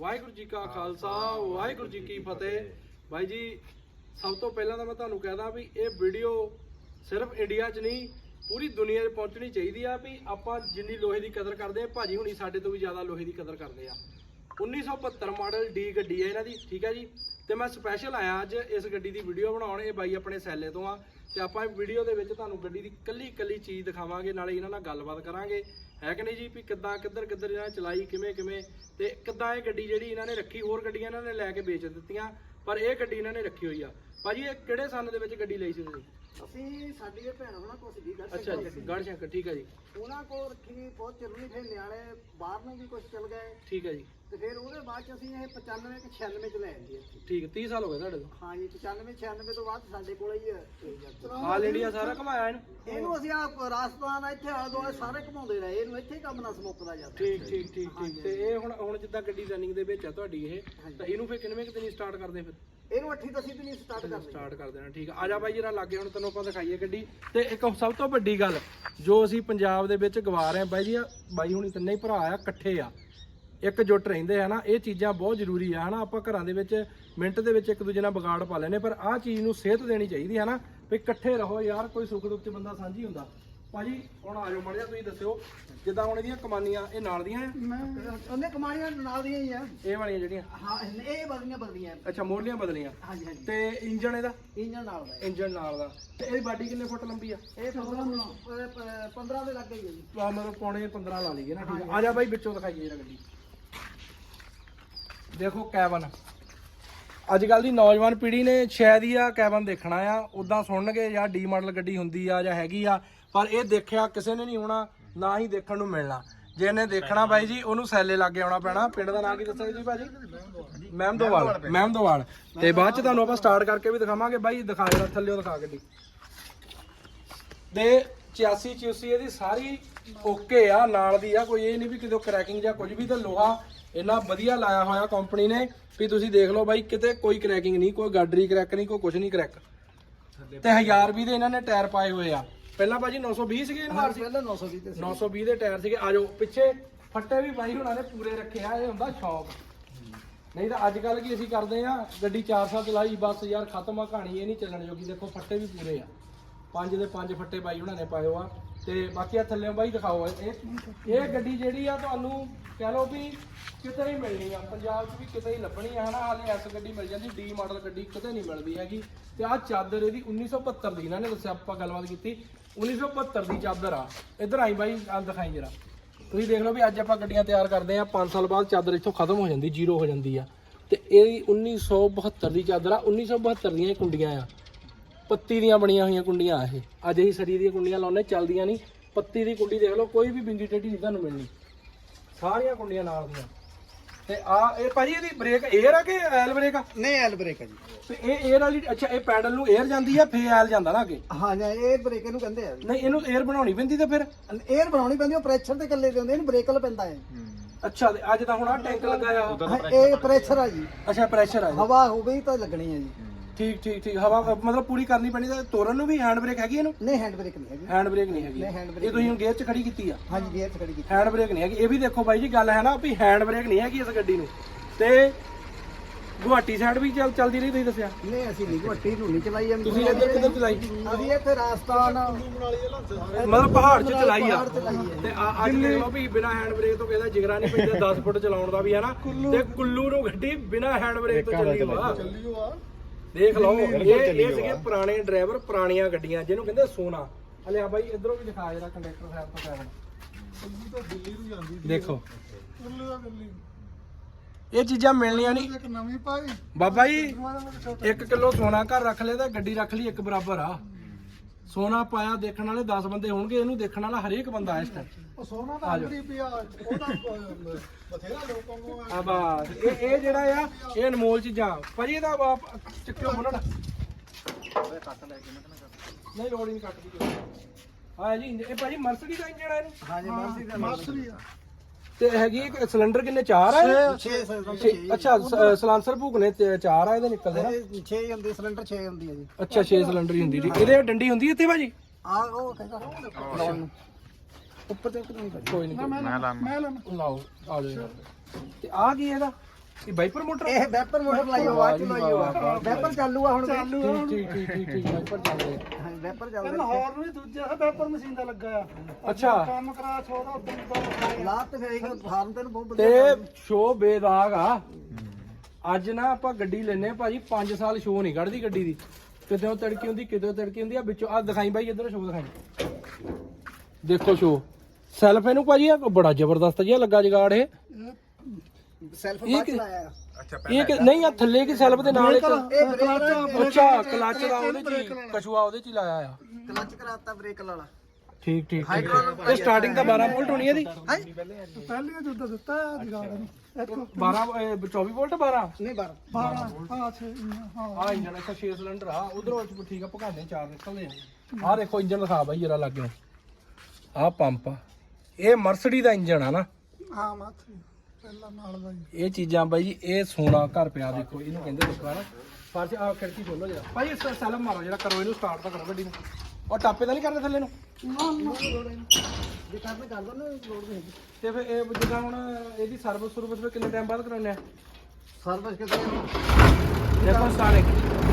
ਵਾਹਿਗੁਰੂ ਜੀ ਕਾ ਖਾਲਸਾ, ਵਾਹਿਗੁਰੂ ਜੀ ਕੀ ਫਤਿਹ। ਬਾਈ ਜੀ, ਸਭ ਤੋਂ ਪਹਿਲਾਂ ਤਾਂ ਮੈਂ ਤੁਹਾਨੂੰ ਕਹਿਦਾ ਵੀ ਇਹ ਵੀਡੀਓ ਸਿਰਫ ਇੰਡੀਆ 'ਚ ਨਹੀਂ, ਪੂਰੀ ਦੁਨੀਆ 'ਚ ਪਹੁੰਚਣੀ ਚਾਹੀਦੀ ਆ ਵੀ ਆਪਾਂ ਜਿੰਨੀ ਲੋਹੇ ਦੀ ਕਦਰ ਕਰਦੇ ਆ, ਭਾਜੀ ਹੁਣੀ ਸਾਡੇ ਤੋਂ ਵੀ ਜ਼ਿਆਦਾ ਲੋਹੇ ਦੀ ਕਦਰ ਕਰਦੇ ਆ। 1972 ਮਾਡਲ ਡੀ ਗੱਡੀ ਹੈ ਇਹਨਾਂ ਦੀ, ਠੀਕ ਹੈ ਜੀ? ਤੇ ਮੈਂ ਸਪੈਸ਼ਲ ਆਇਆ ਅੱਜ ਇਸ ਗੱਡੀ ਦੀ ਵੀਡੀਓ ਬਣਾਉਣ, ਇਹ ਬਾਈ ਆਪਣੇ ਸੈਲੇ ਤੋਂ ਆ। ਤੇ ਆਪਾਂ ਵੀਡੀਓ ਦੇ ਵਿੱਚ ਤੁਹਾਨੂੰ ਗੱਡੀ ਦੀ ਕੱਲੀ ਕੱਲੀ ਚੀਜ਼ ਦਿਖਾਵਾਂਗੇ, ਨਾਲੇ ਇਹਨਾਂ ਨਾਲ ਗੱਲਬਾਤ ਕਰਾਂਗੇ। ਹੈ ਕਿ ਨਹੀਂ ਜੀ ਵੀ ਕਿੱਦਾਂ, ਕਿੱਧਰ ਕਿੱਧਰ ਇਹਨਾਂ ਨੇ ਚਲਾਈ, ਕਿਵੇਂ ਕਿਵੇਂ? ਤੇ ਕਿੱਦਾਂ ਇਹ ਗੱਡੀ ਜਿਹੜੀ ਇਹਨਾਂ ਨੇ ਰੱਖੀ, ਹੋਰ ਗੱਡੀਆਂ ਇਹਨਾਂ ਨੇ ਲੈ ਕੇ ਵੇਚ ਦਿੱਤੀਆਂ, ਪਰ ਇਹ ਗੱਡੀ ਇਹਨਾਂ ਨੇ ਰੱਖੀ ਹੋਈ ਆ। ਭਾਜੀ, ਇਹ ਕਿਹੜੇ ਸੰਨ ਦੇ ਵਿੱਚ ਗੱਡੀ ਲਈ ਸੀ ਤੁਸੀਂ? ਅਸੀਂ ਸਾਡੀ ਇਹ ਭੈਣ ਹੋਣਾ ਕੁਛ ਦੀ ਗੱਲ ਅੱਛਾ ਜੀ ਗੜ ਸ਼ੰਕਰ ਠੀਕ ਹੈ ਜੀ। ਉਹਨਾਂ ਕੋਲ ਰੱਖੀ ਬਹੁਤ ਚੱਲਣੀ ਫਿਰ ਨਿਆਣੇ ਬਾਹਰ ਨੂੰ ਵੀ ਕੁਝ ਚੱਲ ਗਏ। ਠੀਕ ਹੈ ਜੀ। ਤੇ ਫਿਰ ਉਹਦੇ ਬਾਅਦ ਚ ਅਸੀਂ ਇਹ 95 ਕਿ 96 ਚ ਲੈ ਆਂਦੀ ਇੱਥੇ। ਠੀਕ ਹੈ 30 ਸਾਲ ਹੋ ਗਏ ਤੁਹਾਡੇ ਤੋਂ? ਹਾਂ ਜੀ 95 96 ਤੋਂ ਬਾਅਦ ਸਾਡੇ ਕੋਲ ਹੀ ਆਲ ਇੰਡੀਆ ਸਾਰਾ ਘਮਾਇਆ ਇਹਨੂੰ? ਇਹਨੂੰ ਅਸੀਂ ਆ ਰਾਜਸਥਾਨ ਇੱਥੇ ਆਲੇ ਦੁਆਲੇ ਸਾਰੇ ਘਮਾਉਂਦੇ ਰਹੇ। ਇਹਨੂੰ ਇੱਥੇ ਕੰਮ ਨਾ ਸਮੁੱਕਦਾ ਜਾਂਦਾ ਠੀਕ ਠੀਕ ਠੀਕ ਠੀਕ। ਤੇ ਇਹ ਹੁਣ ਹੁਣ ਜਿੱਦਾਂ ਗੱਡੀ ਰਨਿੰਗ ਦੇ ਵਿੱਚ ਆ ਤੁਹਾਡੀ ਇਹ ਤਾਂ ਇਹਨੂੰ ਫਿਰ ਕਿੰਨਵੇਂ ਕਿਤੇ ਨਹੀਂ ਸਟਾਰਟ ਕਰਦੇ ਫਿਰ? ਇਹਨੂੰ 8 ਦਸੀ ਵੀ ਨਹੀਂ ਸਟਾਰਟ ਕਰਨੀ। ਸਟਾਰਟ ਕਰ ਦੇਣਾ ਠੀਕ ਆ। ਆ ਜਾ ਬਾਈ ਜਰਾ ਲਾਗੇ ਹੁਣ ਤੈਨੂੰ ਆਪਾਂ ਦਿਖਾਈਏ ਗੱਡੀ। ਤੇ ਇੱਕ ਸਭ ਤੋਂ ਵੱਡੀ ਗੱਲ ਜੋ ਅਸੀਂ ਪੰਜਾਬ ਦੇ ਵਿੱਚ ਗਵਾ ਰਹੇ ਆ ਬਾਈ ਜੀ ਬਾਈ ਹੁਣੀ ਤਿੰਨੇ ਹੀ ਭਰਾ ਆ ਇਕੱਠੇ ਆ। ਇੱਕ ਜੁੱਟ ਰਹਿੰਦੇ ਆ ਨਾ ਇਹ ਚੀਜ਼ਾਂ ਬਹੁਤ ਜ਼ਰੂਰੀ ਆ ਹਨਾ। ਆਪਾਂ ਘਰਾਂ ਦੇ ਵਿੱਚ ਮਿੰਟ ਦੇ ਵਿੱਚ ਇੱਕ ਦੂਜੇ ਨਾਲ ਵਿਗਾੜ ਪਾ ਲੈਨੇ ਪਰ ਆਹ ਚੀਜ਼ ਨੂੰ ਸਿਹਤ ਦੇਣੀ ਚਾਹੀਦੀ ਹੈ ਨਾ ਵੀ ਇਕੱਠੇ ਰਹੋ ਯਾਰ ਕੋਈ ਸੁੱਖ ਦੁੱਖ 'ਚ ਬੰਦਾ ਸਾਂਝੀ ਹੁੰਦਾ। ਭਾਜੀ ਹੁਣ ਆ ਜਾਓ ਮੜ ਜਾ ਤੁਸੀਂ ਦੱਸਿਓ ਜਿੱਦਾਂ ਹੁਣ ਇਹਦੀਆਂ ਕਮਾਨੀਆਂ ਇਹ ਨਾਲ ਦੀਆਂ ਆ? ਉਹਨੇ ਕਮਾਣੀਆਂ ਨਾਲ ਦੀਆਂ ਹੀ ਆ। ਇਹ ਵਾਲੀਆਂ ਜਿਹੜੀਆਂ? ਹਾਂ ਇਹ ਬਦਲੀਆਂ ਬਦਲੀਆਂ। ਅੱਛਾ ਮੋਢਲੀਆਂ ਬਦਲੀਆਂ। ਹਾਂਜੀ ਹਾਂਜੀ। ਤੇ ਇੰਜਣ ਇਹਦਾ? ਇੰਜਨ ਨਾਲ ਦਾ। ਇੰਜਣ ਨਾਲ ਦਾ। ਤੇ ਇਹਦੀ ਬਾਡੀ ਕਿੰਨੇ ਫੁੱਟ ਲੰਬੀ ਆ? ਇਹ 15 15 ਦੇ ਲੱਗੇ ਹੀ ਹੈ ਜੀ। ਆ ਮਤਲਬ ਪੌਣੇ 15 ਲਾ ਲਈਏ ਨਾ ਠੀਕ ਆ। ਆ ਜਾ ਬਾਈ ਵਿੱਚੋਂ ਦਿਖਾਈਏ ਜਰਾ ਗੱਡੀ। ਦੇਖੋ ਕੈਬਨ। ਅੱਜ ਕੱਲ ਦੀ ਨੌਜਵਾਨ ਪੀੜ੍ਹੀ ਨੇ ਸ਼ਾਇਦ ਹੀ ਆ ਕੈਬਨ ਦੇਖਣਾ ਆ ਉਦਾਂ ਸੁਣਨਗੇ ਜਾਂ ਡੀ ਮਾਡਲ ਗੱਡੀ ਹੁੰਦੀ ਆ ਜਾਂ ਹੈਗੀ ਆ। ਪਰ ਇਹ ਦੇਖਿਆ ਕਿਸੇ ਨੇ ਨਹੀਂ ਹੋਣਾ, ਨਾ ਹੀ ਦੇਖਣ ਨੂੰ ਮਿਲਣਾ। ਜੇ ਇਹਨੇ ਦੇਖਣਾ ਬਾਈ ਜੀ, ਉਹਨੂੰ ਸੈਲੇ ਲੱਗੇ ਆਉਣਾ ਪੈਣਾ। ਪਿੰਡ ਦਾ ਨਾਂ ਕੀ ਦੱਸਿਆ ਜੀ ਭਾਜੀ? ਮਹਿਮਦੋਵਾਲ ਮਹਿਮਦੋਵਾਲ ਤੇ ਬਾਅਦ ਚ ਤੁਹਾਨੂੰ ਆਪਾਂ ਸਟਾਰਟ ਕਰਕੇ ਵੀ ਦਿਖਾਵਾਂਗੇ। ਬਾਈ, ਦਿਖਾ ਜਰਾ, ਥੱਲੇੋਂ ਦਿਖਾ ਗੱਡੀ। ਦੇ 86 84 ਇਹਦੀ ਸਾਰੀ ਓਕੇ ਆ, ਨਾਲ ਦੀ ਆ, ਕੋਈ ਇਹ ਨਹੀਂ ਵੀ ਕਿਤੇ ਕਰੈਕਿੰਗ ਜਾਂ ਕੁਝ ਵੀ, ਤੇ ਲੋਹਾ ਇੰਨਾ ਵਧੀਆ ਲਾਇਆ ਹੋਇਆ ਕੰਪਨੀ ਨੇ ਵੀ ਤੁਸੀਂ ਦੇਖ ਲਓ ਬਾਈ, ਕਿਤੇ ਕੋਈ ਕਰੈਕਿੰਗ ਨਹੀਂ, ਕੋਈ ਗਾਡਰੀ ਕਰੈਕ ਨਹੀਂ, ਕੋਈ ਕੁਝ ਨਹੀਂ ਕਰੈਕ ਤੇ 1000 ਵੀ ਦੇ ਇਹਨਾਂ ਨੇ ਟਾਇਰ ਪਾਏ ਹੋਏ ਆ। ਪਹਿਲਾਂ ਭਾਜੀ 920 ਸੀਗੇ ਇਹਨਾਂ ਹਾਂ ਆਰਸੀ ਪਹਿਲਾਂ 920 ਤੇ ਸੀ 920 ਦੇ ਟਾਇਰ ਸੀਗੇ ਆ ਜਾਓ ਪਿੱਛੇ ਫੱਟੇ ਵੀ ਬਾਈ ਹੁਣਾਂ ਨੇ ਪੂਰੇ ਰੱਖੇ ਆ ਇਹ ਹੁੰਦਾ ਸ਼ੌਕ। ਨਹੀਂ ਤਾਂ ਅੱਜ ਕੱਲ ਕੀ ਅਸੀਂ ਕਰਦੇ ਆ ਗੱਡੀ 4 ਸਾਲ ਚਲਾਈ ਬਸ ਯਾਰ ਖਤਮ ਆ ਕਹਾਣੀ ਇਹ ਨਹੀਂ ਚੱਲਣ ਜੋਗੀ ਦੇਖੋ ਫੱਟੇ ਵੀ ਪੂਰੇ ਆ। ਪੰਜ ਦੇ ਪੰਜ ਫੱਟੇ ਬਾਈ ਹੁਣਾਂ ਨੇ ਪਾਏ ਆ ਤੇ ਬਾਕੀ ਆ ਥੱਲੇ ਬਾਈ ਦਿਖਾਓ ਇਹ ਇਹ ਗੱਡੀ ਜਿਹੜੀ ਆ ਤੁਹਾਨੂੰ ਕਹਿ ਲਓ ਵੀ ਕਿਤੇ ਨਹੀਂ ਮਿਲਣੀ ਆ। ਪੰਜਾਬ 'ਚ ਵੀ ਕਿਤੇ ਹੀ ਲੱਭਣੀ ਆ ਹਨਾ? ਹਾਲੇ ਐਸ ਗੱਡੀ ਮਿਲ ਜਾਂਦੀ ਡੀ ਮਾਡਲ ਗੱਡੀ ਕਿਤੇ ਨਹੀਂ ਮਿਲਦੀ ਹੈਗੀ। ਤੇ ਆ ਚਾਦਰ ਇਹਦੀ 1972 ਦੀ ਇਹਨਾਂ ਨੇ ਦੱਸਿਆ ਆਪਾਂ ਗੱਲਬਾਤ ਕੀਤੀ। 1972 ਦੀ ਚਾਦਰ ਆ। ਇੱਧਰ ਆਈ ਬਾਈ ਆ ਦਿਖਾਈ ਜਰਾ। ਤੁਸੀਂ ਦੇਖ ਲਓ ਵੀ ਅੱਜ ਆਪਾਂ ਗੱਡੀਆਂ ਤਿਆਰ ਕਰਦੇ ਆ। 5 ਸਾਲ ਬਾਅਦ ਚਾਦਰ ਇੱਥੋਂ ਖਤਮ ਹੋ ਜਾਂਦੀ, ਜ਼ੀਰੋ ਹੋ ਜਾਂਦੀ ਆ। ਤੇ ਇਹਦੀ 1972 ਦੀ ਚਾਦਰ ਆ। 1972 ਦੀਆਂ ਇਹ ਕੁੰਡੀਆਂ ਆ। ਪੱਤੀ ਦੀਆਂ ਬਣੀਆਂ ਹੋਈਆਂ ਕੁੰਡੀਆਂ ਇਹ। ਅੱਜ ਅਸੀਂ ਸਰੀ ਦੀਆਂ ਕੁੰਡੀਆਂ ਲਾਉਨੇ ਚੱਲਦੀਆਂ ਨਹੀਂ। ਪੱਤੀ ਦੀ ਕੁੰਡੀ ਦੇਖ ਲਓ, ਕੋਈ ਵੀ ਬਿੰਗੀ ਟੇਢੀ ਨਹੀਂ, ਤੁਹਾਨੂੰ ਮਿਲਣੀ। ਸਾਰੀਆਂ ਕੁੰਡੀਆਂ ਨਾਲ ਦੀਆਂ। ਤੇ ਆ ਇਹ ਭਾਜੀ ਇਹਦੀ ਬ੍ਰੇਕ 에ਅਰ ਆ ਕਿ ਐਲ ਬ੍ਰੇਕ ਆ? ਨਹੀਂ ਐਲ ਬ੍ਰੇਕ ਹੈ ਜੀ। ਤੇ ਇਹ 에ਅਰ ਵਾਲੀ ਅੱਛਾ ਇਹ ਪੈਡਲ ਨੂੰ 에ਅਰ ਜਾਂਦੀ ਆ ਫੇਰ ਐਲ ਜਾਂਦਾ ਨਾ ਅੱਗੇ? ਹਾਂ ਜੀ ਇਹ ਬ੍ਰੇਕ ਇਹਨੂੰ ਕਹਿੰਦੇ ਆ ਨਹੀਂ ਇਹਨੂੰ 에ਅਰ ਬਣਾਉਣੀ ਪੈਂਦੀ ਤੇ ਫਿਰ? 에ਅਰ ਬਣਾਉਣੀ ਪੈਂਦੀ ਉਹ ਪ੍ਰੈਸ਼ਰ ਤੇ ਇਕੱਲੇ ਦੇ ਇਹਨੂੰ ਬ੍ਰੇਕ ਪੈਂਦਾ ਹੈ। ਅੱਛਾ ਤੇ ਅੱਜ ਤਾਂ ਹੁਣ ਆ ਟੈਂਕ ਲੱਗਾ ਆ। ਇਹ ਪ੍ਰੈਸ਼ਰ ਆ ਜੀ। ਅੱਛਾ ਪ੍ਰੈਸ਼ਰ ਆ ਜੀ। ਹਵਾ ਹੋਵੇ ਤਾਂ ਲੱਗਣੀ ਹੈ ਜੀ। ਠੀਕ ਠੀਕ ਠੀਕ। ਹਵਾ ਮਤਲਬ ਪੂਰੀ ਕਰਨੀ ਪੈਣੀ ਤੇ ਤੋਰਨ ਨੂੰ ਵੀ ਹੈਂਡ ਬ੍ਰੇਕ ਹੈਗੀ ਇਹਨੂੰ? ਨਹੀਂ ਹੈਂਡ ਬ੍ਰੇਕ ਨਹੀਂ ਹੈਗੀ। ਹੈਂਡ ਬ੍ਰੇਕ ਨਹੀਂ ਹੈਗੀ। ਨਹੀਂ, hand brake ਇਹ ਤੁਸੀਂ ਹੁਣ ਗੇਅਰ 'ਚ ਖੜੀ ਕੀਤੀ ਆ। ਹਾਂਜੀ ਗੇਅਰ ਚ ਖੜੀ ਕੀਤੀ। ਹੈਂਡ ਬ੍ਰੇਕ ਨਹੀਂ ਹੈਗੀ। ਇਹ ਵੀ ਦੇਖੋ ਬਾਈ ਜੀ ਗੱਲ ਹੈ ਨਾ ਵੀ ਹੈਂਡ ਬ੍ਰੇਕ ਨਹੀਂ ਹੈਗੀ ਇਸ ਗੱਡੀ ਨੂੰ। ਤੇ ਗੁਹਾਟੀ ਸਾਈਡ ਵੀ ਚੱਲ ਚੱਲਦੀ ਰਹੀ ਤੁਸੀਂ ਦੱਸਿਆ? ਨਹੀਂ ਅਸੀਂ ਨਹੀਂ ਘੱਟੀ ਨੂੰ ਨਹੀਂ ਚਲਾਈ ਜਾਂਦੀ। ਤੁਸੀਂ ਇੱਧਰ ਕਿੱਧਰ ਚਲਾਈ? ਅਸੀਂ ਇੱਥੇ ਰਾਜਸਥਾਨ ਮਤਲਬ ਪਹਾੜ 'ਚ ਚਲਾਈ ਆ। ਪਹਾੜ 'ਚ ਚਲਾਈ ਹੈ। ਤੇ ਆ- ਅੱਜ ਦੇਖ ਲਓ ਵੀ ਬਿਨਾ ਹੈਂਡ ਬ੍ਰੇਕ ਤੋਂ ਕਹਿੰਦਾ ਜਿਗਰਾ ਨਹੀਂ ਪੈਂਦਾ 10 ਫੁੱਟ ਚਲਾਉਣ ਦਾ ਵੀ ਹੈ ਨਾ। ਤੇ ਕੁੱਲੂ ਨੂੰ ਗੱਡੀ ਬਿਨਾ ਹੈਂਡ ਬ੍ਰੇਕ ਤੋਂ ਚੱਲੀ ਵਾ ਦੇਖ ਲਓ ਇਹ ਇਹ ਸੀਗੇ ਪੁਰਾਣੇ ਡਰਾਈਵਰ ਪੁਰਾਣੀਆਂ ਗੱਡੀਆਂ ਜਿਹਨੂੰ ਕਹਿੰਦੇ ਸੋਨਾ। ਹਲੇ ਆ ਬਾਈ ਇਧਰੋਂ ਵੀ ਦਿਖਾ ਜਰਾ ਕੰਡਕਟਰ ਸਾਹਿਬ ਤੋਂ ਸਾਹਿਬ ਦੇਖੋ। ਇਹ ਚੀਜ਼ਾਂ ਮਿਲਣੀਆਂ ਨਹੀਂ। ਇੱਕ ਨਵੀਂ ਪਾਈ। ਬਾਬਾ ਜੀ 1 ਕਿਲੋ ਸੋਨਾ ਘਰ ਰੱਖ ਲਿਆ ਤਾਂ ਗੱਡੀ ਰੱਖ ਲਈ ਇੱਕ ਬਰਾਬਰ ਆ। ਸੋਨਾ ਪਾਇਆ ਦੇਖਣ ਵਾਲੇ 10 ਬੰਦੇ ਹੋਣਗੇ ਇਹਨੂੰ ਦੇਖਣ ਵਾਲਾ ਹਰੇਕ ਬੰਦਾ ਇਸ ਟਾਈਮ ਉਹ ਸੋਨਾ ਆ ਦਾ। ਅੰਗੜੀ ਪਿਆ ਉਹਦਾ ਬਥੇਰਾ ਲੋਕਾਂ ਨੂੰ ਆ। ਬਸ ਇਹ ਇਹ ਜਿਹੜਾ ਆ ਇਹ ਅਨਮੋਲ ਚੀਜ਼ਾਂ। ਭਾਜੀ ਇਹਦਾ ਬਾਪ ਚੱਕਿਓ ਮੁੰਨਣ ਨਹੀਂ ਲੋੜ ਹੀ ਨਹੀਂ ਕੱਟ ਦੀ ਹਾਂ ਜੀ ਇਹ ਭਾਜੀ ਮਰਸਡੀ ਦਾ ਇੰਜਣ ਆ। ਇਹਨੂੰ ਦਾ ਮਰਸੀ ਤੇ ਹੈਗੀ ਇੱਕ ਸਿਲੰਡਰ ਕਿੰਨੇ? ਚਾਰ ਆ 6 ਛੇ- ਅੱਛਾ ਸ- ਸਲਾਂਸਰ ਭੂਕਨੇ ਤੇ ਚਾਰ ਆ ਇਹਦੇ ਨਿਕਲਦੇ ਨਾ? 6 ਹੁੰਦੀ ਸਿਲੰਡਰ 6 ਹੁੰਦੀ ਹੈ ਜੀ। ਅੱਛਾ 6 ਸਿਲੰਡਰ ਹੀ ਹੁੰਦੀ ਜੀ। ਇਹਦੇ ਡੰਡੀ ਹੁੰਦੀ ਇੱਥੇ ਭਾਜੀ? ਆ ਉਹ ਕਹਿੰਦਾ ਲਾਉਣ ਨੂੰ ਉੱਪਰ ਤੇ ਇੱਕ ਨਹੀਂ ਕੋਈ ਨਹੀਂ ਮੈਂ ਲਾਉਣਾ। ਲਾਓ ਆ ਜਾਓ। ਯਾਰ। ਤੇ ਆ ਕੀ ਇਹਦਾ? ਇਹ ਵਾਈਪਰ ਮੋਟਰ? ਇਹ ਵੈਪਰ ਮੋਟਰ ਲਾਈ ਹੋਆ ਚਲਾਈ ਹੋਆ ਵੈਪਰ ਚਾਲੂ ਆ ਹੁਣ ਚਾਲੂ ਠੀਕ ਠੀਕ ਠੀਕ ਠੀਕ ਵਾਈਪਰ ਚੱਲਦੇ ਹਾਂ ਵੈਪਰ ਚੱਲਦਾ ਲਾਹੌਰ ਨੂੰ ਵੀ ਦੂਜਾ ਵੈਪਰ ਮਸ਼ੀਨ ਦਾ ਲੱਗਾ ਆ। ਅੱਛਾ। ਕੰਮ ਕਰਾ ਛੋੜਾ ਉਦੋਂ ਲਾਤ ਤੇ ਫਿਰ ਇਹ ਫਾਰਮ ਤੈਨੂੰ ਬਹੁਤ ਤੇ ਵਧੀਆ ਸ਼ੋ ਬੇਦਾਗ ਆ। ਅੱਜ ਨਾ ਆਪਾਂ ਗੱਡੀ ਲੈਨੇ ਆ ਭਾਜੀ 5 ਸਾਲ ਸ਼ੋ ਨਹੀਂ ਕੱਢਦੀ ਗੱਡੀ ਦੀ। ਕਿਤੇ ਉਹ ਤੜਕੀ ਹੁੰਦੀ ਕਿਤੇ ਉਹ ਤੜਕੀ ਹੁੰਦੀ ਆ ਵਿੱਚੋਂ ਆ ਦਿਖਾਈ ਬਾਈ ਇੱਧਰ ਸ਼ੋ ਦਿਖਾਈ। ਦੇਖੋ ਸ਼ੋ ਸੈਲਫ ਇਹਨੂੰ ਭਾਜੀ ਬੜਾ ਜ਼ਬਰਦਸਤ ਜਿਹਾ ਲੱਗਾ ਜਗਾੜ ਇਹ ਸੈਲਫ ਬਾਅਦ ਚਲਾਇਆ। ਇਹ ਕਿ ਨਹੀਂ ਆ ਥੱਲੇ ਕੀ ਸੈਲਫ ਦੇ ਨਾਲ ਇੱਕ ਇਹ ਬ੍ਰੇਕ ਅੱਛਾ ਕਲਚ ਦਾ ਉਹਦੇ ਚ ਹੀ, ਕਛੂਆ ਉਹਦੇ ਚ ਹੀ ਲਾਇਆ ਆ। ਕਲਚ ਕਰਾਤਾ ਬ੍ਰੇਕ ਵਾਲਾ। ਠੀਕ ਠੀਕ ਠੀਕ। ਇਹ ਸਟਾਰਟਿੰਗ ਤਾਂ 12 ਵੋਲਟ ਹੋਣੀ ਇਹਦੀ। ਪਹਿਲੇ ਜੁੱਦਾ ਦਿੱਤਾ ਆ ਜਗਾੜ ਨੂੰ 12 ਇਹ 24 ਵੋਲਟ 12 ਨਹੀਂ ਬਾਰ। 12 ਹਾਂ ਛੇ ਹਾਂ। ਆ ਇੰਜਨ ਇੱਕ 6 ਸਿਲੰਡਰ ਆ। ਉਧਰੋਂ ਠੀਕ ਆ ਭਗਾਨੇ ਚਾਰ ਨਿਕਲਦੇ ਆ। ਆ ਦੇਖੋ ਇੰਜਨ ਦਿਖਾ ਬਾਈ ਜਰਾ ਲੱਗਿਓ ਆ ਪੰਪ ਆ। ਇਹ ਮਰਸਡੀ ਦਾ ਇੰਜਨ ਆ ਨਾ। ਹਾਂ ਮਾਥੀ ਪਹਿਲਾ ਨਾਲ ਦਾ ਹੀ। ਇਹ ਚੀਜ਼ਾਂ ਬਾਈ ਜੀ ਇਹ ਸੋਨਾ ਘਰ ਪਿਆ ਦੇਖੋ ਇਹਨੂੰ ਕਹਿੰਦੇ ਦੇਖੋ ਨਾ ਫਰਸ਼ ਆ ਖਿੜਕੀ ਖੋਲੋ ਜਰਾ। ਭਾਈ ਇਸ ਸੈਲਫ ਮਾਰੋ ਜਿਹੜਾ ਕਰੋ ਇਹਨੂੰ ਸਟਾਰਟ ਤਾਂ ਕਰੋ ਗੱਡੀ ਨੂੰ। ਉਹ ਟਾਪੇ ਤਾਂ ਨਹੀਂ ਕਰਦੇ ਥੱਲੇ ਨੂੰ? ਜੇ ਕਰਨਾ ਕਰ ਦੋ ਨਾ ਲੋਡ ਨਹੀਂ ਤੇ ਫਿਰ ਇਹ ਜਿੱਦਾਂ ਹੁਣ ਇਹਦੀ ਸਰਵਿਸ ਸਰਵਿਸ ਕਿੰਨੇ ਟਾਈਮ ਬਾਅਦ ਕਰਾਉਂਦੇ ਆ? ਸਰਵਿਸ ਕਿਤੇ ਦੇਖੋ ਸਟਾਰਟ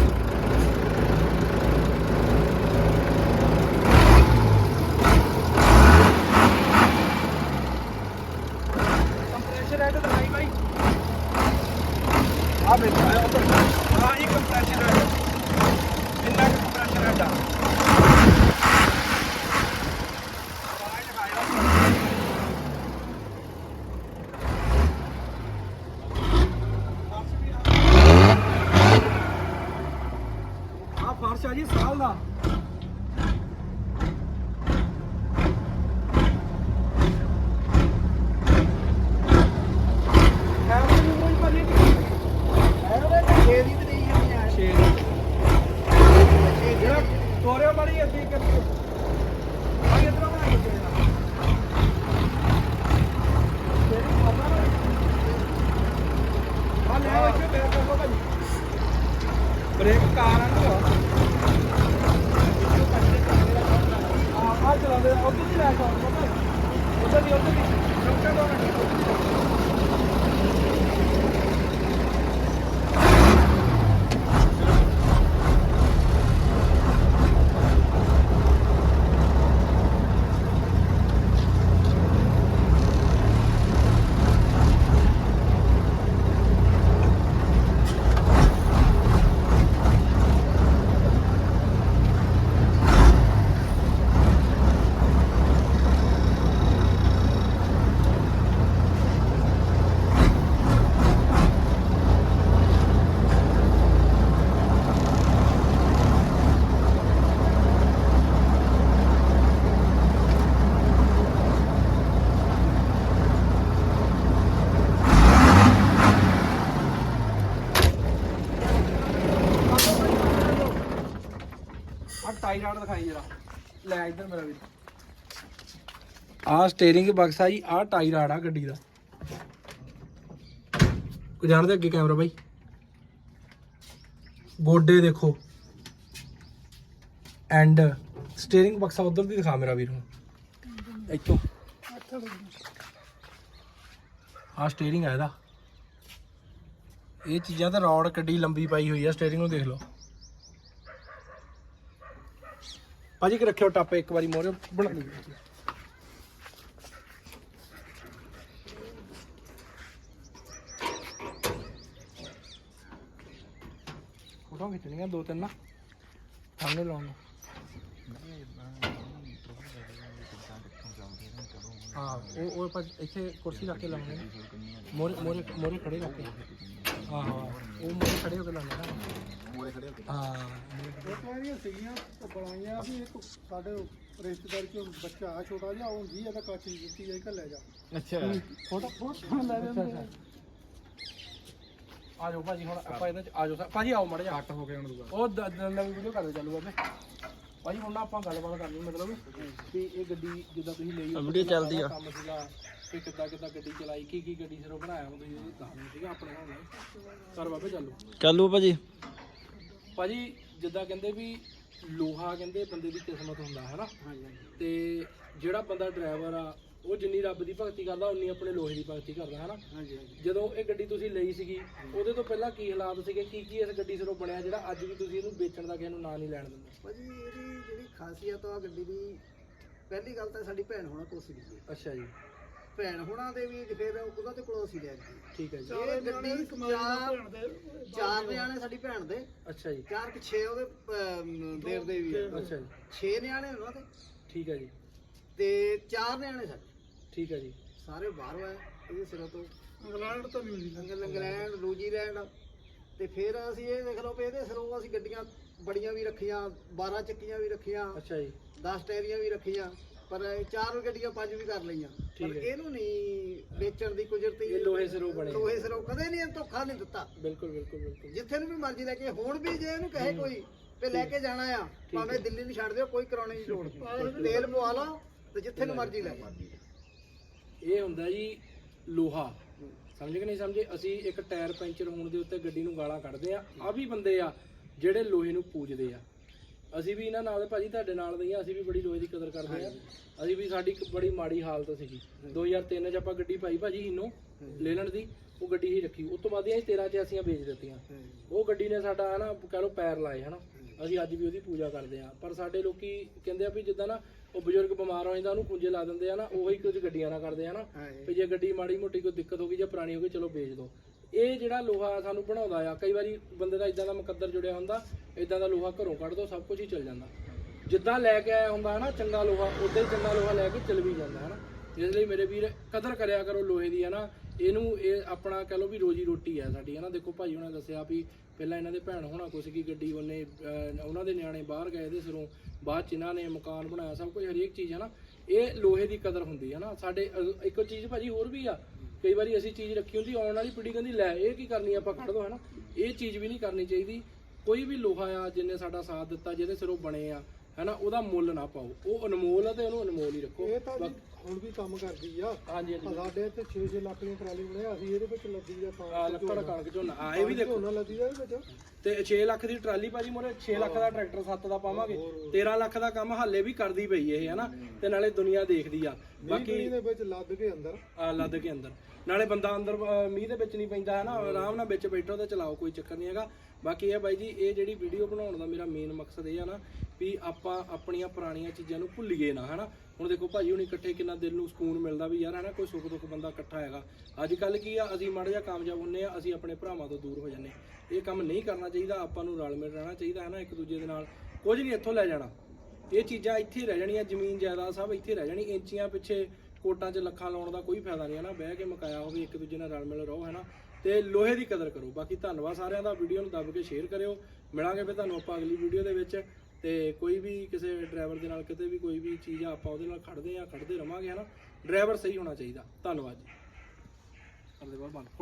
ਆ ਟਾਈ ਰਾਡ ਦਿਖਾਈ ਜਰਾ? ਲੈ ਇੱਧਰ ਮੇਰਾ ਵੀਰ। ਆ ਸਟੀਅਰਿੰਗ ਬਕਸਾ ਜੀ, ਆਹ ਟਾਈ ਰਾਡ ਆ ਗੱਡੀ ਦਾ। ਕੋ ਜਾਣਦੇ ਅੱਗੇ ਕੈਮਰਾ ਬਾਈ? ਗੋਡੇ ਦੇਖੋ। ਐਂਡ ਸਟੀਅਰਿੰਗ ਬਕਸਾ ਉਧਰ ਦੀ ਦਿਖਾ ਮੇਰਾ ਵੀਰ ਨੂੰ ਇੱਥੋਂ। ਆ ਸਟੀਅਰਿੰਗ ਆ ਇਹਦਾ। ਇਹ ਚੀਜ਼ਾਂ ਤਾਂ ਰੌਡ ਕੱਡੀ ਲੰਬੀ ਪਾਈ ਹੋਈ ਆ ਸਟੀਅਰਿੰਗ ਨੂੰ ਦੇਖ ਲਓ। ਭਾਜੀ ਕਿ ਰੱਖਿਓ ਟੱਪ ਇੱਕ ਵਾਰੀ ਮੋਰੇ ਬਣਾ ਲਈ ਫੋਟੋ ਖਿੱਚਣੀਆਂ ਦੋ ਤਿੰਨ ਨਾ। ਸਾਹਮਣੇ ਲਾਉਣ ਨੂੰ। ਹਾਂ, ਉਹ ਉਹ ਆਪਾਂ ਇੱਥੇ ਕੁਰਸੀ ਰੱਖ ਕੇ ਲਾਉਂਦੇ ਨੇ ਮੋਰੇ ਮੋਰੇ ਮੋਰੇ ਖੜੇ ਰੱਖ ਕੇ। ਹਾਂ ਹਾਂ ਉਹ ਮੋਰੇ ਖੜੇ ਹੋ ਕੇ ਲਾਉਂਦੇ ਨਾ। ਮੋਰੇ ਖੜੇ ਹੋ ਕੇ। ਹਾਂ। ਇੱਕ ਵਾਰੀਆਂ ਸੀਗੀਆਂ ਬਣਾਈਆਂ ਵੀ ਇੱਕ ਸਾਡੇ ਰਿਸ਼ਤੇਦਾਰ ਚੋਂ ਬੱਚਾ ਆ ਛੋਟਾ ਜਿਹਾ ਉਹ ਜੀ ਇਹਦਾ ਕੱਚ ਦੀ ਦਿੱਤੀ ਜਾਈ ਘੱਲੇ ਜਾ। ਫੋਟੋ ਫੋਟੋ ਲੈ ਲੈਂਦੇ ਆ। ਆ ਜਾਓ ਭਾਜੀ ਹੁਣ ਆਪਾਂ ਇਹਦੇ ਚ ਆ ਜਾਓ ਭਾਜੀ ਆਓ ਮੜ ਜਾ ਹੱਟ ਹੋ ਕੇ ਹੁਣ ਦੂਆ ਉਹ ਦ- ਦ- ਨਵੀਂ ਵੀਡੀਓ ਕਰਦੇ ਚੱਲੂ ਬਾਬੇ ਭਾਜੀ ਹੁਣ ਨਾ ਆਪਾਂ ਗੱਲਬਾਤ ਕਰਨੀ ਮਤਲਬ ਵੀ ਇਹ ਗੱਡੀ ਜਿੱਦਾਂ ਤੁਸੀਂ ਲਈ ਵੀਡੀਓ ਚੱਲਦੀ ਆ। ਕੰਮ ਸੀਗਾ। ਕਿ ਕਿੱਦਾਂ ਕਿੱਦਾਂ ਗੱਡੀ ਚਲਾਈ ਕੀ ਕੀ ਗੱਡੀ ਸਿਰੋਂ ਬਣਾਇਆ ਉਹ ਤੁਸੀਂ ਦੱਸ ਦਿਓ ਠੀਕ ਆ ਆਪਣੇ ਹੁਣ ਕਰ ਬਾਬੇ ਚੱਲੂ ਚੱਲੂ ਭਾਜੀ। ਭਾਜੀ ਜਿੱਦਾਂ ਕਹਿੰਦੇ ਵੀ ਲੋਹਾ ਕਹਿੰਦੇ ਬੰਦੇ ਦੀ ਕਿਸਮਤ ਹੁੰਦਾ ਹੈ ਨਾ ਤੇ ਜਿਹੜਾ ਬੰਦਾ ਡਰਾਈਵਰ ਆ ਉਹ ਜਿੰਨੀ ਰੱਬ ਦੀ ਭਗਤੀ ਕਰਦਾ ਉਨੀ ਆਪਣੇ ਲੋਹੇ ਦੀ ਭਗਤੀ ਕਰਦਾ ਹਾਂਜੀ ਹਾਂਜੀ। ਜਦੋਂ ਇਹ ਗੱਡੀ ਤੁਸੀਂ ਲਈ ਸੀਗੀ ਉਹਦੇ ਤੋਂ ਪਹਿਲਾਂ ਕੀ ਹਾਲਾਤ ਸੀਗੇ? ਕੀ ਕੀ ਇਸ ਗੱਡੀ ਸਿਰੋਂ ਬਣਿਆ ਜਿਹੜਾ ਅੱਜ ਵੀ ਤੁਸੀਂ ਇਹਨੂੰ ਵੇਚਣ ਦਾ ਕਿਸੇ ਨੂੰ ਨਾਂ ਨਹੀਂ ਲੈਣ ਦਿੰਦੇ? ਭਾਜੀ ਇਹਦੀ ਜਿਹੜੀ ਖਾਸੀਅਤ ਆ ਗੱਡੀ ਦੀ ਪਹਿਲੀ ਗੱਲ ਤਾਂ ਸਾਡੀ ਭੈਣ ਹੋਣਾ ਕੋਲ ਸੀ ਅੱਛਾ ਜੀ। ਭੈਣ ਹੋਣਾ ਦੇ ਵੀ ਫਿਰ ਉਹਨਾਂ ਦੇ ਕੋਲੋਂ ਅਸੀਂ ਲੈ ਗਏ ਠੀਕ ਹੈ ਜੀ। ਇਹ ਗੱਡੀ ਚਾਰ ਚਾਰ ਨਿਆਣੇ ਸਾਡੀ ਭੈਣ ਦੇ। ਅੱਛਾ ਜੀ। ਚਾਰ ਕਿ 6 ਉਹਦੇ ਦੇਰ ਦੇ ਵੀ ਅੱਛਾ ਜੀ। 6 ਨਿਆਣੇ ਉਹਨਾਂ ਦੇ। ਠੀਕ ਹੈ ਜੀ। ਤੇ ਚਾਰ ਨਿਆਣੇ ਸਾਡੇ ਠੀਕ ਹੈ ਜੀ। ਸਾਰੇ ਬਾਹਰੋਂ ਆਏ ਇਹਦੇ ਸਿਰੋਂ ਤੋਂ। ਇੰਗਲੈਂਡ ਤੋਂ ਇੰਗਲੈਂਡ ਇੰਗਲੈਂਡ ਨਿਊਜ਼ੀਲੈਂਡ। ਤੇ ਫਿਰ ਅਸੀਂ ਇਹ ਦੇਖ ਲਓ ਵੀ ਇਹਦੇ ਸਿਰੋਂ ਅਸੀਂ ਗੱਡੀਆਂ ਬੜੀਆਂ ਵੀ ਰੱਖੀਆਂ 12 ਚੱਕੀਆਂ ਵੀ ਰੱਖੀਆਂ। ਅੱਛਾ ਜੀ। 10 ਟੈਰੀਆਂ ਵੀ ਰੱਖੀਆਂ। ਪਰ ਚਾਰ ਗੱਡੀਆਂ ਪੰਜ ਵੀ ਕਰ ਲਈਆਂ। ਪਰ। ਇਹਨੂੰ ਨਹੀਂ ਵੇਚਣ ਦੀ ਕੁਦਰਤੀ ਇਹ ਲੋਹੇ ਸਿਰੋਂ ਬਣੇ। ਲੋਹੇ ਸਿਰੋਂ ਕਦੇ ਨਹੀਂ ਇਹਨੂੰ ਧੋਖਾ ਨਹੀਂ ਦਿੱਤਾ। ਬਿਲਕੁਲ ਬਿਲਕੁਲ ਬਿਲਕੁਲ। ਜਿੱਥੇ ਨੂੰ ਵੀ ਮਰਜ਼ੀ ਲੈ ਕੇ ਹੁਣ ਵੀ ਜੇ ਇਹਨੂੰ ਕਹੇ ਕੋਈ ਤੇ ਲੈ ਕੇ ਜਾਣਾ ਆ ਭਾਵੇਂ ਦਿੱਲੀ ਨੂੰ ਛੱਡ ਦਿਓ ਕੋਈ ਕਰਾਉਣੀ ਨਹੀਂ। ਲੋੜ ਤੇਲ ਪਵਾ ਲਓ ਤੇ ਜਿੱਥੇ ਨੂੰ ਮਰਜ਼ੀ ਲੈ ਇਹ ਹੁੰਦਾ ਜੀ ਲੋਹਾ। ਸਮਝ ਕਿ ਨਹੀਂ ਸਮਝੇ? ਅਸੀਂ ਇੱਕ ਟਾਇਰ ਪੈਂਚਰ ਹੋਣ ਦੇ ਉੱਤੇ ਗੱਡੀ ਨੂੰ ਗਾਲਾਂ ਕੱਢਦੇ ਆ। ਆ ਵੀ ਬੰਦੇ ਆ ਜਿਹੜੇ ਲੋਹੇ ਨੂੰ ਪੂਜਦੇ ਆ। ਅਸੀਂ ਵੀ ਇਹਨਾਂ ਨਾਲ ਭਾਜੀ ਤੁਹਾਡੇ ਨਾਲ ਦੇ ਹੀ ਆ ਅਸੀਂ ਵੀ ਬੜੀ ਲੋਹੇ ਦੀ ਕਦਰ ਕਰਦੇ ਆ। ਅਸੀਂ ਵੀ ਸਾਡੀ ਇੱਕ ਬੜੀ ਮਾੜੀ ਹਾਲਤ ਸੀਗੀ। 2003 ਚ ਆਪਾਂ ਗੱਡੀ ਪਾਈ ਭਾਜੀ ਹਿੰਨੋ ਲੈਲਣ ਦੀ ਉਹ ਗੱਡੀ ਹੀ ਰੱਖੀ। ਉਸ ਤੋਂ ਬਾਅਦ ਅਸੀਂ 13 ਚ ਅਸੀਂ ਵੇਚ ਦਿੱਤੀਆਂ। ਉਹ ਗੱਡੀ ਨੇ ਸਾਡਾ ਹਨਾ ਕਹ ਲਓ ਪੈਰ ਲਾਏ ਹਨਾ। ਅਸੀਂ ਅੱਜ ਵੀ ਉਹਦੀ ਪੂਜਾ ਕਰਦੇ ਆ। ਪਰ ਸਾਡੇ ਲੋਕੀ ਕਹਿੰਦੇ ਆ ਵੀ ਜਿੱਦਾਂ ਨਾ ਉਹ ਬਜ਼ੁਰਗ ਬਿਮਾਰ ਹੋ ਜਾਂਦਾ ਉਹਨੂੰ ਪੁੰਜੇ ਲਾ ਦਿੰਦੇ ਆ ਨਾ ਉਹੀ ਕੁਝ ਗੱਡੀਆਂ ਨਾਲ ਕਰਦੇ ਆ ਨਾ ਵੀ ਜੇ ਗੱਡੀ ਮਾੜੀ ਮੋਟੀ ਕੋਈ ਦਿੱਕਤ ਹੋ ਗਈ ਜਾਂ ਪੁਰਾਣੀ ਹੋ ਗਈ ਚਲੋ ਵੇਚ ਦਿਓ ਇਹ ਜਿਹੜਾ ਲੋਹਾ ਸਾਨੂੰ ਬਣਾਉਂਦਾ ਆ ਕਈ ਵਾਰੀ ਬੰਦੇ ਦਾ ਇਦਾਂ ਦਾ ਮੁਕੱਦਰ ਜੁੜਿਆ ਹੁੰਦਾ ਇਦਾਂ ਦਾ ਲੋਹਾ ਘਰੋਂ ਕੱਢ ਦੋ ਸਭ ਕੁਝ ਹੀ ਚੱਲ ਜਾਂਦਾ। ਜਿੱਦਾਂ ਲੈ ਕੇ ਆਇਆ ਹੁੰਦਾ ਹਨਾ ਚੰਗਾ ਲੋਹਾ ਉਦਾਂ ਹੀ ਚੰਗਾ ਲੋਹਾ ਲੈ ਕੇ ਚੱਲ ਵੀ ਜਾਂਦਾ ਹਨਾ। ਇਸ ਲਈ ਮੇਰੇ ਵੀਰ ਕਦਰ ਕਰਿਆ ਕਰੋ ਲੋਹੇ ਦੀ ਹਨਾ। ਇਹਨੂੰ ਇਹ ਆਪਣਾ ਕਹ ਲਓ ਵੀ ਰੋਜੀ ਰੋਟੀ ਹੈ ਸਾਡੀ ਹਨਾ। ਦੇਖੋ ਭਾਈ ਉਹਨਾਂ ਦੱਸਿਆ ਵੀ ਪਹਿਲਾਂ ਇਹਨਾਂ ਦੇ ਭੈਣ ਹੋਣਾ ਕੁਛ ਕੀ ਗੱਡੀ ਉਹਨੇ ਉਹਨਾਂ ਦੇ ਨਿਆਣੇ ਬਾਹਰ ਗਏ ਦੇ ਸਿਰੋਂ ਬਾਅਦ ਚ ਇਹਨਾਂ ਨੇ ਮਕਾਨ ਬਣਾਇਆ ਸਭ ਕੁਝ ਹਰੇਕ ਚੀਜ਼ ਹਨਾ। ਇਹ ਲੋਹੇ ਦੀ ਕਦਰ ਹੁੰਦੀ ਹੈ ਨਾ ਸਾਡੇ ਅਹ, ਇੱਕ ਚੀਜ਼ ਭਾਜੀ ਹੋਰ ਵੀ ਆ ਕਈ ਵਾਰੀ ਅਸੀਂ ਚੀਜ਼ ਰੱਖੀ ਹੁੰਦੀ ਆਉਣ ਵਾਲੀ ਪੀੜ੍ਹੀ ਕਹਿੰਦੀ ਲੈ ਇਹ ਕੀ ਕਰਨੀ ਆਪਾਂ ਕੱਢ ਦੋ ਹਨਾ? ਇਹ ਚੀਜ਼ ਵੀ ਨਹੀਂ ਕਰਨੀ ਚਾਹੀਦੀ। ਕੋਈ ਵੀ ਲੋਹਾ ਆ ਜਿੰਨੇ ਸਾਡਾ ਸਾਥ ਦਿੱਤਾ ਜਿਹਦੇ ਸਿਰੋਂ ਬਣੇ ਆ ਹਨਾ ਉਹਦਾ ਮੁੱਲ ਨਾ ਪਾਓ। ਉਹ ਅਨਮੋਲ ਆ ਤੇ ਉਹਨੂੰ ਅਨਮੋਲ ਹੀ ਰੱਖੋ। ਇਹ ਤਾਂ ਜੀ ਹੁਣ ਵੀ ਕੰਮ ਕਰਦੀ ਆ। ਹਾਂਜੀ ਹਾਂਜੀ। ਸਾਡੇ ਇੱਥੇ 6-6 ਲੱਖ ਦੀ ਟਰਾਲੀ ਬਣਿਆ ਅਸੀਂ ਇਹਦੇ ਵਿੱਚ ਲੱਦੀ ਦਾ ਤਾਂ ਆ ਲੱਕੜ ਕਣਕ ਝੋਨਾ। ਆ ਇਹ ਵੀ ਦੇਖੋ। ਝੋਨਾ ਲੱਦੀ ਦਾ ਇਹਦੇ ਵਿੱਚ। ਤੇ 6 ਲੱਖ ਦੀ ਟਰਾਲੀ ਭਾਜੀ ਮੋਰੇ 6 ਲੱਖ ਦਾ ਟਰੈਕਟਰ 7 ਦਾ ਪਾਵਾਂਗੇ। 13 ਲੱਖ ਦਾ ਕੰਮ ਹਾਲੇ ਵੀ ਕਰਦੀ ਪਈ ਇਹ ਹਨਾ? ਤੇ ਨਾਲੇ ਦੁਨੀਆ ਦੇਖਦੀ ਆ। ਬਾਕੀ ਬਾਕੀ ਦੇ ਵਿੱਚ ਲੱਦ ਕੇ ਅੰਦਰ। ਆ ਲੱਦ ਕੇ ਅੰਦਰ। ਨਾਲੇ ਬੰਦਾ ਅੰਦਰ ਅਹ, ਮੀਂਹ ਦੇ ਵਿੱਚ ਨਹੀਂ ਪੈਂਦਾ ਹੈ ਨਾ ਆਰਾਮ ਨਾਲ ਵਿੱਚ ਬੈਠੋ ਤੇ ਚਲਾਓ ਕੋਈ ਚੱਕਰ ਨਹੀਂ ਹੈਗਾ। ਬਾਕੀ ਇਹ ਬਾਈ ਜੀ ਇਹ ਜਿਹੜੀ ਵੀਡੀਓ ਬਣਾਉਣ ਦਾ ਮੇਰਾ ਮੇਨ ਮਕਸਦ ਇਹ ਆ ਨਾ ਵੀ ਆਪਾਂ ਆਪਣੀਆਂ ਪੁਰਾਣੀਆਂ ਚੀਜ਼ਾਂ ਨੂੰ ਭੁੱਲੀਏ ਨਾ ਹਨਾ? ਹੁਣ ਦੇਖੋ ਭਾਜੀ ਹੁਣੀ ਇਕੱਠੇ ਕਿੰਨਾ ਦਿਲ ਨੂੰ ਸਕੂਨ ਮਿਲਦਾ ਵੀ ਯਾਰ ਹਨਾ, ਕੋਈ ਸੁੱਖ ਦੁੱਖ ਬੰਦਾ ਇਕੱਠਾ ਹੈਗਾ। ਅੱਜ ਕੱਲ ਕੀ ਆ, ਅਸੀਂ ਮਾੜਾ ਜਿਹਾ ਕਾਮਯਾਬ ਹੁੰਨੇ ਆ, ਅਸੀਂ ਆਪਣੇ ਭਰਾਵਾਂ ਤੋਂ ਦੂਰ ਹੋ ਜਾਂਦੇ ਇਹ ਕੰਮ ਨਹੀਂ ਕਰਨਾ ਚਾਹੀਦਾ, ਆਪਾਂ ਨੂੰ ਰਲ ਮਿਲ ਰਹਿਣਾ ਚਾਹੀਦਾ ਹੈ ਨਾ ਇੱਕ ਦੂਜੇ ਦੇ ਨਾਲ। ਕੁਝ ਨਹੀਂ ਇੱਥੋਂ ਲੈ ਜਾਣਾ। ਇਹ ਚੀਜ਼ਾਂ ਇੱਥੇ ਹੀ ਰਹਿ ਜਾਣੀਆਂ, ਜ਼ਮੀਨ ਜਾਇਦਾਦ ਸਭ ਇੱਥੇ ਰਹਿ ਜਾਣੀ, ਇੰਚੀਆਂ ਪਿੱਛੇ ਕੋਟਾਂ 'ਚ ਲੱਖਾਂ ਲਾਉਣ ਦਾ ਕੋਈ ਫਾਇਦਾ ਨਹੀਂ ਹੈ ਨਾ ਬਹਿ ਕੇ ਮਕਾਇਆ ਹੋਵੇ, ਇੱਕ ਦੂਜੇ ਨਾਲ ਰਲ ਮਿਲ ਰਹੋ ਹੈ ਨਾ ਤੇ ਲੋਹੇ ਦੀ ਕਦਰ ਕਰੋ। ਬਾਕੀ ਧੰਨਵਾਦ ਸਾਰਿਆਂ ਦਾ, ਵੀਡੀਓ ਨੂੰ ਦੱਬ ਕੇ ਸ਼ੇਅਰ ਕਰਿਓ। ਮਿਲਾਂਗੇ ਫਿਰ ਤੁਹਾਨੂੰ ਆਪਾਂ ਅਗਲੀ ਵੀਡੀਓ ਦੇ ਵਿੱਚ। ਤੇ ਕੋਈ ਵੀ ਕਿਸੇ ਡਰਾਈਵਰ ਦੇ ਨਾਲ ਕਿਤੇ ਵੀ ਕੋਈ ਵੀ ਚੀਜ਼ ਆ, ਆਪਾਂ ਉਹਦੇ ਨਾਲ ਖੜਦੇ ਆ ਖੜਦੇ ਰਵਾਂਗੇ ਹੈ ਨਾ ਡਰਾਈਵਰ ਸਹੀ ਹੋਣਾ ਚਾਹੀਦਾ। ਧੰਨਵਾਦ ਜੀ। ਕਰਦੇ ਬਾਅਦ